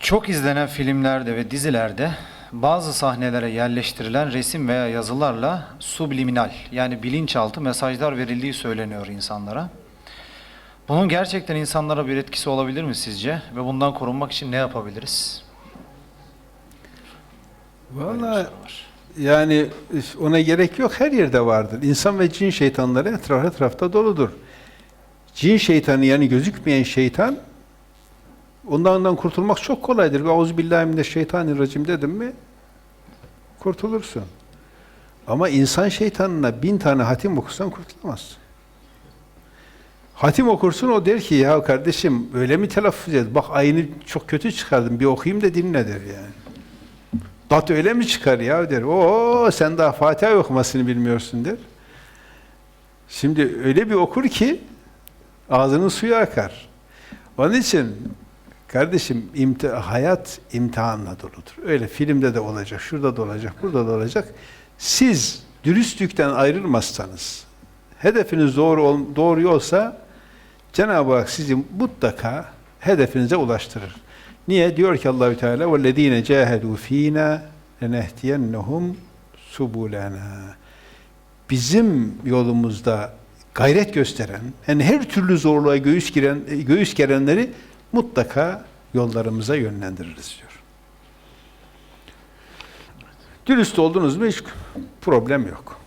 Çok izlenen filmlerde ve dizilerde bazı sahnelere yerleştirilen resim veya yazılarla subliminal yani bilinçaltı mesajlar verildiği söyleniyor insanlara. Bunun gerçekten insanlara bir etkisi olabilir mi sizce? Ve bundan korunmak için ne yapabiliriz? Vallahi yani ona gerek yok. Her yerde vardır. İnsan ve cin şeytanları etraf etrafta doludur. Cin şeytanı yani gözükmeyen şeytan ondan kurtulmak çok kolaydır. Euzubillahimineşşeytanirracim dedim mi kurtulursun. Ama insan şeytanına bin tane hatim okusan kurtulamazsın. Hatim okursun o der ki ya kardeşim öyle mi telaffuz et? Bak ayını çok kötü çıkardım bir okuyayım da dinle der yani. Dat öyle mi çıkar ya der. Oo sen daha Fatiha okumasını bilmiyorsun der. Şimdi öyle bir okur ki ağzının suyu akar. Onun için kardeşim imti- hayat imtihanla doludur. Öyle filmde de olacak, şurada da olacak, burada da olacak. Siz dürüstlükten ayrılmazsanız, hedefiniz doğru ol, doğru yolsa Cenab-ı Hak sizi mutlaka hedefinize ulaştırır. Niye? Diyor ki Allahü Teala وَالَّذ۪ينَ جَاهَدُوا ف۪ينَا لَنَهْدِيَنَّهُمْ سُبُولَنَا Bizim yolumuzda gayret gösteren, yani her türlü zorluğa göğüs, giren, göğüs gerenleri mutlaka yollarımıza yönlendiririz diyor. Dürüst oldunuz mu hiç problem yok.